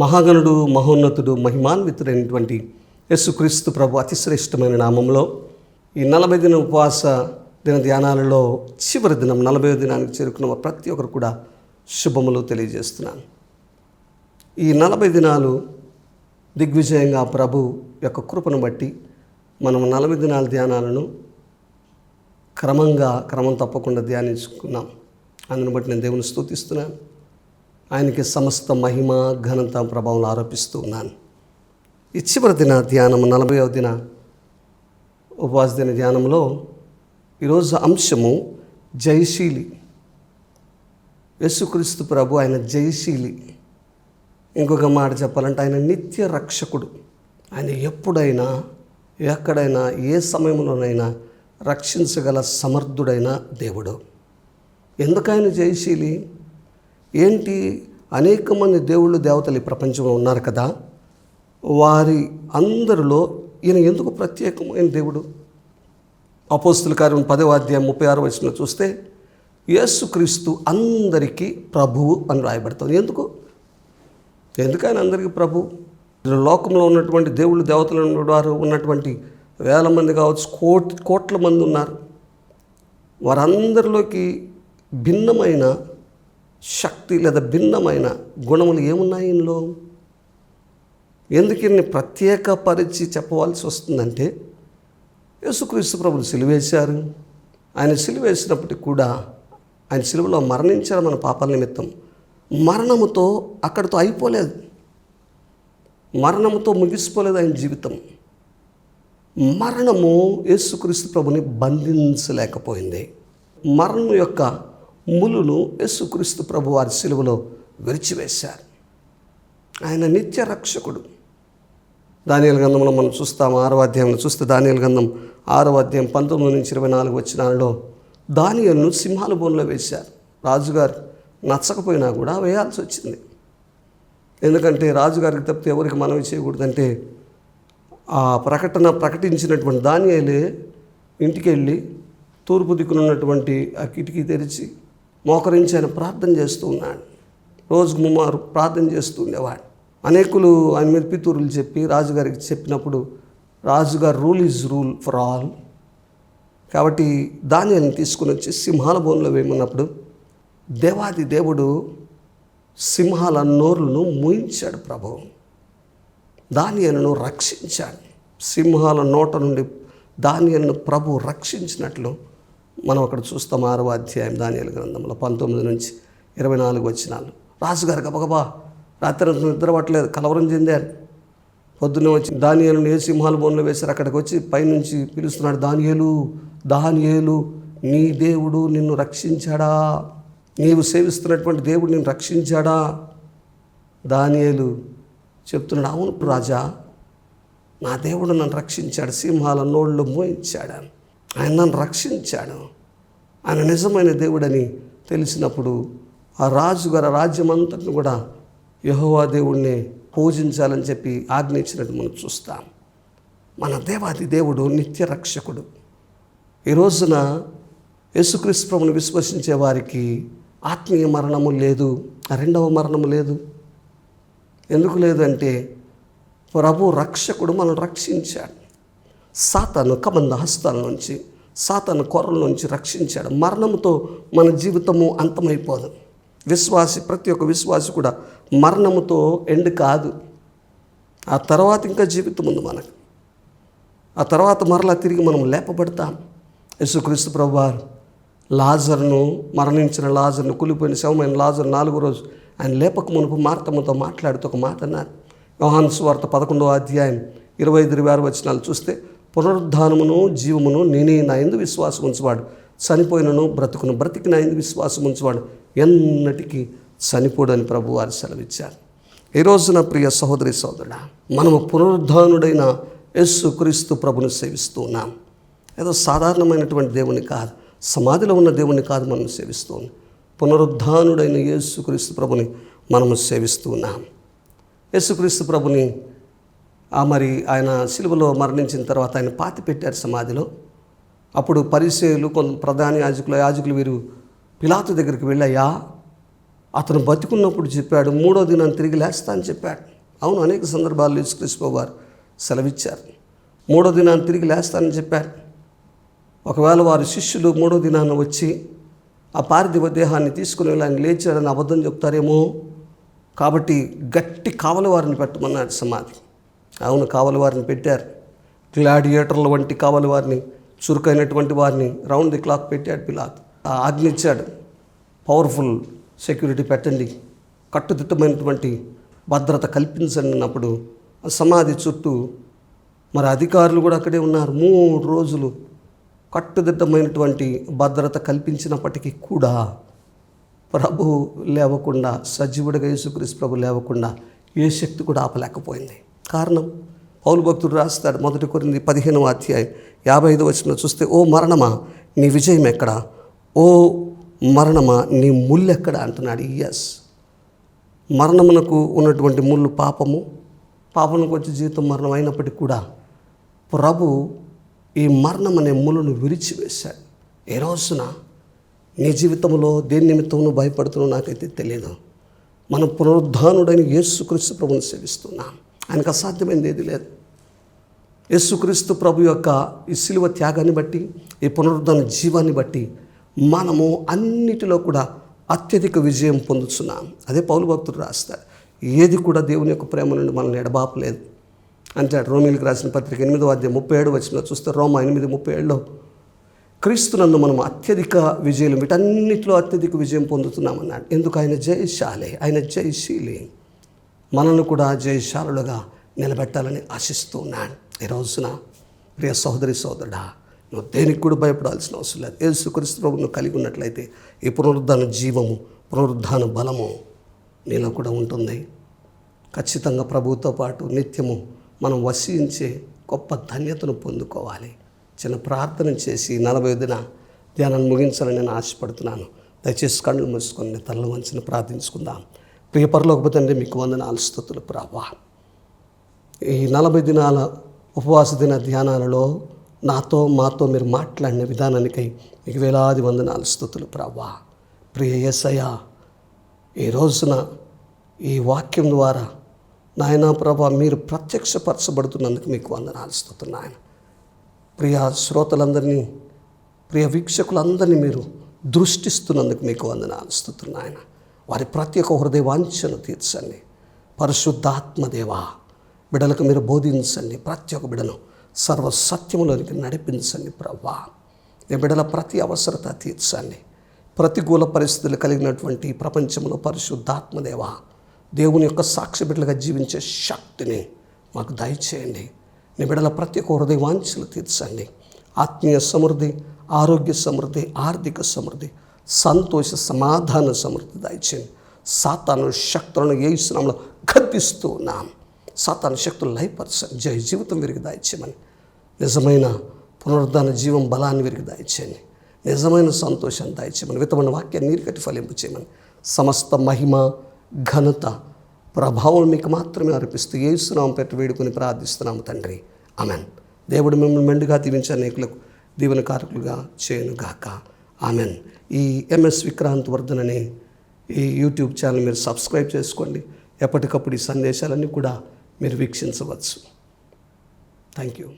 మహాగణుడు మహోన్నతుడు మహిమాన్వితుడైనటువంటి యేసుక్రీస్తు ప్రభు అతిశ్రేష్టమైన నామంలో ఈ నలభై దిన ఉపవాస దిన ధ్యానాలలో చివరి దినం నలభై దినానికి చేరుకున్న ప్రతి ఒక్కరు కూడా శుభములు తెలియజేస్తున్నాను. ఈ నలభై దినాలు దిగ్విజయంగా ప్రభు యొక్క కృపను బట్టి మనం నలభై దినాల ధ్యానాలను క్రమంగా క్రమం తప్పకుండా ధ్యానించుకున్నాం. అందుని బట్టి నేను దేవుని స్థుతిస్తున్నాను. ఆయనకి సమస్త మహిమ ఘనత ప్రభావం ఆరోపిస్తూ ఉన్నాను. ఈ చివరి దిన ధ్యానం నలభైవ దిన ఉపవాస దిన ధ్యానంలో ఈరోజు అంశము జయశీలి. యేసుక్రీస్తు ప్రభు ఆయన జయశీలి. ఇంకొక మాట చెప్పాలంటే ఆయన నిత్య రక్షకుడు. ఆయన ఎప్పుడైనా ఎక్కడైనా ఏ సమయంలోనైనా రక్షించగల సమర్థుడైన దేవుడు. ఎందుకు ఆయన జయశీలి? ఏంటి? అనేక మంది దేవుళ్ళు దేవతలు ఈ ప్రపంచంలో ఉన్నారు కదా. వారి అందరిలో ఈయన ఎందుకు ప్రత్యేకమైన దేవుడు? అపోస్తుల కార్యం పదవ అధ్యాయం ముప్పై ఆరు వచ్చిన చూస్తే యేసుక్రీస్తు అందరికీ ప్రభువు అని రాయబడుతుంది. ఎందుకు? ఎందుకని అందరికీ ప్రభు? లోకంలో ఉన్నటువంటి దేవుళ్ళు దేవతలు వారు ఉన్నటువంటి వేల మంది కావచ్చు కోట్ కోట్ల మంది ఉన్నారు. వారందరిలోకి భిన్నమైన శక్తి లేదా భిన్నమైన గుణములు ఏమున్నాయి ఇందులో? ఎందుకు ఇన్ని ప్రత్యేక పరిచి చెప్పవలసి వస్తుందంటే యేసుక్రీస్తు ప్రభులు సిలువేశారు. ఆయన సిలువేసినప్పటికి కూడా ఆయన సిలువలో మరణించారు మన పాపాల నిమిత్తం. మరణముతో అక్కడితో అయిపోలేదు. మరణముతో ముగిసిపోలేదు ఆయన జీవితం. మరణము యేసుక్రీస్తు ప్రభుని బంధించలేకపోయింది. మరణం యొక్క ములును యేసుక్రీస్తు ప్రభు వారి సిలువలో విరిచివేశారు. ఆయన నిత్య రక్షకుడు. దానియల గంధంలో మనం చూస్తాం ఆరో అధ్యాయంలో చూస్తే దానియల గంధం ఆరో అధ్యాయం పంతొమ్మిది నుంచి ఇరవై నాలుగు వచ్చినాలలో దానియలను సింహాల బోన్లో వేశారు. రాజుగారు నచ్చకపోయినా కూడా వేయాల్సి వచ్చింది. ఎందుకంటే రాజుగారికి తప్పితే ఎవరికి మనవి చేయకూడదంటే ఆ ప్రకటన ప్రకటించినటువంటి దానియలే ఇంటికి వెళ్ళి తూర్పు దిక్కున ఉన్నటువంటి ఆ కిటికీ తెరిచి మోకరించి ఆయన ప్రార్థన చేస్తూ ఉన్నాడు. రోజుకు ముమ్మారు ప్రార్థన చేస్తూ ఉండేవాడు. అనేకులు ఆయన మీద పితూరులు చెప్పి రాజుగారికి చెప్పినప్పుడు రాజుగారు rule is rule for all. కాబట్టి ధాన్యాన్ని తీసుకుని వచ్చి సింహాల బోన్లో వేయమన్నప్పుడు దేవాది దేవుడు సింహాల నోరులను మూయించాడు ప్రభు. దానియలను రక్షించాడు. సింహాల నోట నుండి దానియలను ప్రభు రక్షించినట్లు మనం అక్కడ చూస్తాం ఆరవ అధ్యాయం దానియాల గ్రంథంలో పంతొమ్మిది నుంచి ఇరవై నాలుగు వచ్చినాలు రాజుగారు గబగబా రాత్రి నిద్ర పట్టలేదు కలవరం చెందారు. పొద్దున్నే వచ్చి దానియాలు ఏ సింహాల బోన్లో వేశారు అక్కడికి వచ్చి పైనుంచి పిలుస్తున్నాడు దానియేలు దానియేలు నీ దేవుడు నిన్ను రక్షించాడా? నీవు సేవిస్తున్నటువంటి దేవుడు నిన్ను రక్షించాడా? దానియేలు చెప్తున్నాడు అవును రాజా నా దేవుడు నన్ను రక్షించాడు సింహాల నోళ్ళు మోయించాడు ఆయన నన్ను రక్షించాడు. ఆయన నిజమైన దేవుడని తెలిసినప్పుడు ఆ రాజుగారి రాజ్యం అంతటిని కూడా యహోవా దేవుణ్ణి పూజించాలని చెప్పి ఆజ్ఞించినట్టు మనం చూస్తాం. మన దేవాది దేవుడు నిత్య రక్షకుడు. ఈ రోజున యేసుక్రీస్తుని విశ్వసించే వారికి ఆత్మీయ మరణము లేదు రెండవ మరణము లేదు. ఎందుకు లేదంటే ప్రభు రక్షకుడు మనం రక్షించాడు. సాతాను కమంద హస్తాల నుంచి సాతాను కొర్రల నుంచి రక్షించాడు. మరణముతో మన జీవితము అంతమైపోదు. విశ్వాసి ప్రతి ఒక్క విశ్వాసి కూడా మరణముతో ఎండ్ కాదు. ఆ తర్వాత ఇంకా జీవితం ఉంది మనకు. ఆ తర్వాత మరలా తిరిగి మనం లేపబడతాం. యేసుక్రీస్తు ప్రభువారు లాజర్ను మరణించిన లాజర్ను కూలిపోయిన శవమైన లాజర్ నాలుగో రోజు ఆయన లేపక మునుపు మార్తమ్మతో మాట్లాడుతూ ఒక మాట అన్నారు. యోహాను సువార్త పదకొండవ అధ్యాయం ఇరవై ఐదు ఇరవై ఆరు వచనాలు చూస్తే పునరుద్ధానమును జీవమును నేనే నాయందు విశ్వాసం ఉంచువాడు చనిపోయినను బ్రతుకును బ్రతికి నాయందు విశ్వాసం ఉంచువాడు ఎన్నటికీ చనిపోడని ప్రభు వారు సెలవిచ్చారు. ఈ నా ప్రియ సహోదరి సోదరుడా మనము పునరుద్ధానుడైన యేసు క్రీస్తు ప్రభుని సేవిస్తూ ఉన్నాం. ఏదో సాధారణమైనటువంటి దేవుని కాదు సమాధిలో ఉన్న దేవుని కాదు మనం సేవిస్తూ ఉన్నాం పునరుద్ధానుడైన యేసుక్రీస్తు ప్రభుని మనము సేవిస్తూ ఉన్నాం. యేసుక్రీస్తు ప్రభుని మరి ఆయన సిలువలో మరణించిన తర్వాత ఆయన పాతి పెట్టారు సమాధిలో. అప్పుడు పరిశీలు కొంత ప్రధాన యాజకులు యాజకులు వీరు పిలాతు దగ్గరికి వెళ్ళాయా అతను బతికున్నప్పుడు చెప్పాడు మూడో దినాన్ని తిరిగి లేస్తా అని చెప్పాడు. అవును అనేక సందర్భాల్లో యేసుక్రీస్తు వారు సెలవిచ్చారు. మూడో దినాన్ని తిరిగి లేస్తానని చెప్పారు. ఒకవేళ వారి శిష్యులు మూడో దినాన్ని వచ్చి ఆ పార్థివ దేహాన్ని తీసుకుని వెళ్ళి ఆయన లేచాడని అబద్ధం చెప్తారేమో కాబట్టి గట్టి కావలి వారిని పెట్టమన్నాడు సమాధి. అవును కావలి వారిని పెట్టారు. గ్లాడియేటర్ల వంటి కావలి వారిని చురుకైనటువంటి వారిని రౌండ్ ది క్లాక్ పెట్టాడు పిలాత్. ఆ ఆజ్ఞ ఇచ్చాడు. పవర్ఫుల్ సెక్యూరిటీ పెట్టండి. కట్టుదిట్టమైనటువంటి భద్రత కల్పించండి అన్నప్పుడు సమాధి చుట్టూ మరి అధికారులు కూడా అక్కడే ఉన్నారు. మూడు రోజులు కట్టుదిట్టమైనటువంటి భద్రత కల్పించినప్పటికీ కూడా ప్రభు లేవకుండా సజీవుడిగా యేసుక్రీస్తు ప్రభు లేవకుండా ఏ శక్తి కూడా ఆపలేకపోయింది. కారణం? పౌలు భక్తుడు రాస్తాడు మొదటి కొరింది పదిహేనవ అధ్యాయం యాభై ఐదు వచ్చిన చూస్తే ఓ మరణమా నీ విజయం ఎక్కడ? ఓ మరణమా నీ ముళ్ళు ఎక్కడ? అంటున్నాడు ఎస్ మరణమునకు ఉన్నటువంటి ముళ్ళు పాపము పాపమునకు వచ్చే జీవితం మరణం అయినప్పటికీ కూడా ప్రభు ఈ మరణం అనే ముళ్ళను విరిచివేశాడు. ఏ రోజున నీ జీవితంలో దేని నిమిత్తం భయపడుతున్నావు నాకైతే తెలియదు మనం పునరుద్ధానుడైన యేసుక్రీస్తు ప్రభుని సేవిస్తున్నాం. ఆయనకు అసాధ్యమైనది ఏది లేదు. యేసుక్రీస్తు ప్రభు యొక్క ఈ శిలువ త్యాగాన్ని బట్టి ఈ పునరుద్ధరణ జీవాన్ని బట్టి మనము అన్నిటిలో కూడా అత్యధిక విజయం పొందుతున్నాం. అదే పౌలు భక్తుడు రాస్తాడు ఏది కూడా దేవుని యొక్క ప్రేమ నుండి మనల్ని ఎడబాపలేదు. అంటాడు రోమిలకు రాసిన పత్రిక ఎనిమిదో అధ్యాయం ముప్పై ఏడు వచ్చిన చూస్తే రోమ ఎనిమిది ముప్పై ఏడులో క్రీస్తు నన్ను మనం అత్యధిక విజయం వీటన్నిటిలో అత్యధిక విజయం పొందుతున్నామన్నాడు. ఎందుకు? ఆయన జయశాలి ఆయన జయశీలి. మనల్ని కూడా జయశాలులుగా నిలబెట్టాలని ఆశిస్తూ ఉన్నాడు ఈ రోజున ప్రియ సహోదరి సోదరుడా నువ్వు దేనికి కూడా భయపడాల్సిన అవసరం లేదు. యేసుక్రీస్తు ప్రభును కలిగి ఉన్నట్లయితే ఈ పునరుద్ధాన జీవము పునరుద్ధాన బలము నీలో కూడా ఉంటుంది. ఖచ్చితంగా ప్రభువుతో పాటు నిత్యము మనం వసించే గొప్ప ధన్యతను పొందుకోవాలి. చిన్న ప్రార్థన చేసి నలభై దిన ధ్యానాన్ని ముగించాలని నేను ఆశపడుతున్నాను. దయచేసి కళ్ళు మూసుకొని తలలు వంచిన ప్రార్థించుకుందాం. ప్రియ పరలోక తండ్రి మీకు వందనాలు స్థుతులు ప్రభా. ఈ నలభై దినాల ఉపవాస దిన ధ్యానాలలో నాతో మాతో మీరు మాట్లాడిన విధానానికై మీకు వేలాది వందనాలు స్థుతులు ప్రభా. ప్రియ ఏసయ ఈ రోజున ఈ వాక్యం ద్వారా నాయన ప్రభా మీరు ప్రత్యక్షపరచబడుతున్నందుకు మీకు వందనాలు స్థుతులు నాయన. ప్రియ శ్రోతలందరినీ ప్రియ వీక్షకులందరినీ మీరు దృష్టిస్తున్నందుకు మీకు వందనాలు స్థుతులు నాయన. వారి ప్రతి ఒక్క హృదయ వాంఛను తీర్చండి. పరిశుద్ధాత్మదేవా బిడలకు మీరు బోధించండి. ప్రతి ఒక్క బిడను సర్వసత్యములోనికి నడిపించండి ప్రవ్వా ఈ బిడల ప్రతి అవసరత తీర్చండి. ప్రతికూల పరిస్థితులు కలిగినటువంటి ప్రపంచంలో పరిశుద్ధాత్మదేవా దేవుని యొక్క సాక్షి బిడ్డలుగా జీవించే శక్తిని మాకు దయచేయండి. నీ బిడల ప్రతి ఒక్క హృదయ వాంఛలు తీర్చండి. ఆత్మీయ సమృద్ధి ఆరోగ్య సమృద్ధి ఆర్థిక సమృద్ధి సంతోష సమాధాన సమృద్ధి దయచేయండి సాతాను శక్తులను ఏ ఇస్తున్నాంలో గద్దిస్తూ ఉన్నాం. సాతాను శక్తులు లయపరచండి జయ జీవితం విరిగి దాయిచ్చేయమని నిజమైన పునరుద్ధాన జీవం బలాన్ని విరిగి దాయిచ్చేయండి నిజమైన సంతోషాన్ని దాయిచ్చేయమని విత్తమైన వాక్యాన్ని నీరు కట్టి ఫలింపు చేయమని సమస్త మహిమ ఘనత ప్రభావం మీకు మాత్రమే అర్పిస్తూ ఏసునామం పెట్టి వేడుకొని ప్రార్థిస్తున్నాము తండ్రి. అమెన్ దేవుడు మిమ్మల్ని మెండుగా దీవించే అనేకులకు దీవెన కారకులుగా చేయనుగాక. ఆమెన్. ఈ ఎంఎస్ విక్రాంత్ వర్ధన్ అనే ఈ యూట్యూబ్ ఛానల్ మీరు సబ్స్క్రైబ్ చేసుకోండి. ఎప్పటికప్పుడు ఈ సందేశాలన్నీ కూడా మీరు వీక్షించవచ్చు. Thank you.